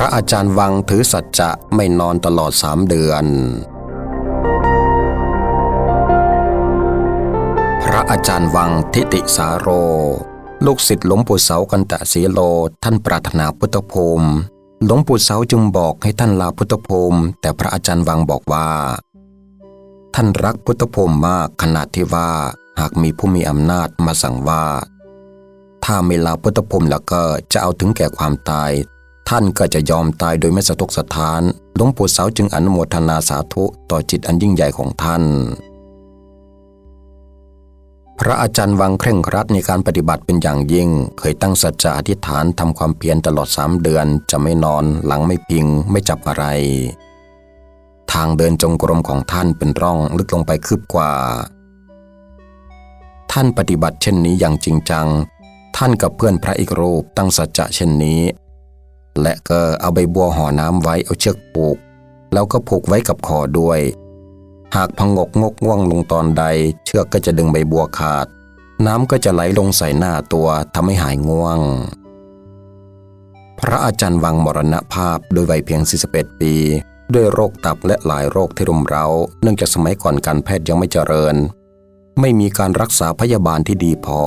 ระอาจารย์วังถือสัจจะไม่นอนตลอดสามเดือน พระอาจารย์วังทิติสาโร ลูกศิษย์หลวงปู่เสากันตะสีโลท่านปรารถนาพุทธภูมิหลวงปู่เสาจึงบอกให้ท่านลาพุทธภูมิ แต่พระอาจารย์วังบอกว่า ท่านรักพุทธภูมิมากขนาดที่ว่าหากมีผู้มีอำนาจมาสั่งว่า ถ้าไม่ลาพุทธภูมิแล้วก็จะเอาถึงแก่ความตาย ท่านก็จะยอมตายโดยไม่สะทกสะท้าน หลวงปู่เสาจึงอนุโมทนาสาธุต่อจิตอันยิ่งใหญ่ของท่าน พระอาจารย์วังเคร่งครัดในการปฏิบัติเป็นอย่างยิ่ง เคยตั้งสัจจะอธิษฐานทำความเพียรตลอดสามเดือน จะไม่นอนหลังไม่พิง ไม่จับอะไร ทางเดินจงกรมของท่านเป็นร่องลึกลงไปคืบกว่า ท่านปฏิบัติเช่นนี้อย่างจริงจัง ท่านกับเพื่อนพระอีกรูปตั้งสัจจะเช่นนี้ และก็เอาใบบัวห่อน้ำไว้เอาเชือกผูก แล้วก็ผูกไว้กับคอด้วย หากพังกงกง่วงลงตอนใด เชือกก็จะดึงใบบัวขาด น้ำก็จะไหลลงใส่หน้าตัวทำให้หายง่วง พระอาจารย์วังมรณภาพโดยวัยเพียง 41 ปี ด้วยโรคตับและหลายโรคที่รุมเร้า เนื่องจากสมัยก่อนการแพทย์ยังไม่เจริญ ไม่มีการรักษาพยาบาลที่ดีพอ